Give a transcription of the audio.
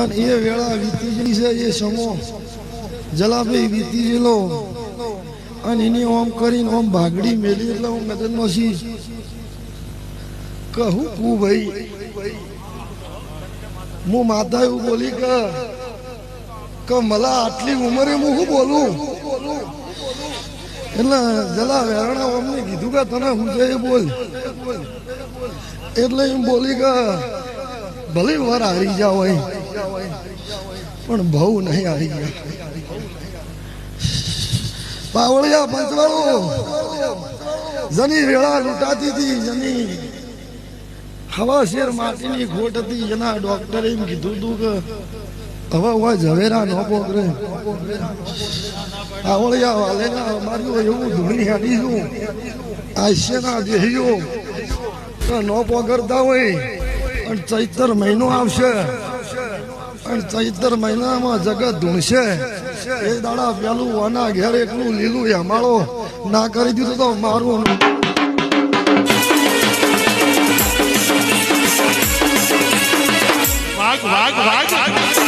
અને એ વેળા વીતી ગઈ છે એ સમો જલાભાઈ વીતી ગયેલો અને એની ઓમ કરીને ઓમ ભાગડી મેલી એટલે હું મેદનમાં છી કહું કુ ભાઈ. હું માતા એવું બોલી કે કે મલા આટલી ઉંમરે હું શું બોલું? એટલે જલા વેરણા અમને કીધું કે તને હું છે એ બોલ. એટલે એમ બોલી કે, ભલે વાર હારી જાવ હોય પણ બહુ નહીં આવી ગયા. પાવળિયા પંચવાળો, જની વેળા લૂંટાતી હતી, જની હવા શેર માટીની ખોટ હતી, એના ડોક્ટરે એમ કીધું હતું કે હવે હોય ઝવેરા ન પોકરે આવળિયા વાલેના અમારી એવું ધૂણી હાડી છું આશ્યના દેહીઓ? ન પોગરતા હોય, પણ ચૈતર મહિનો આવશે. અને ચૈતર મહિનામાં જગત ધૂણશે. એ દાડા પેલું વાના ઘેર એકલું લીલું હેમાળો ના કરી દીધું તો મારું વાઘ વાઘ વાઘ.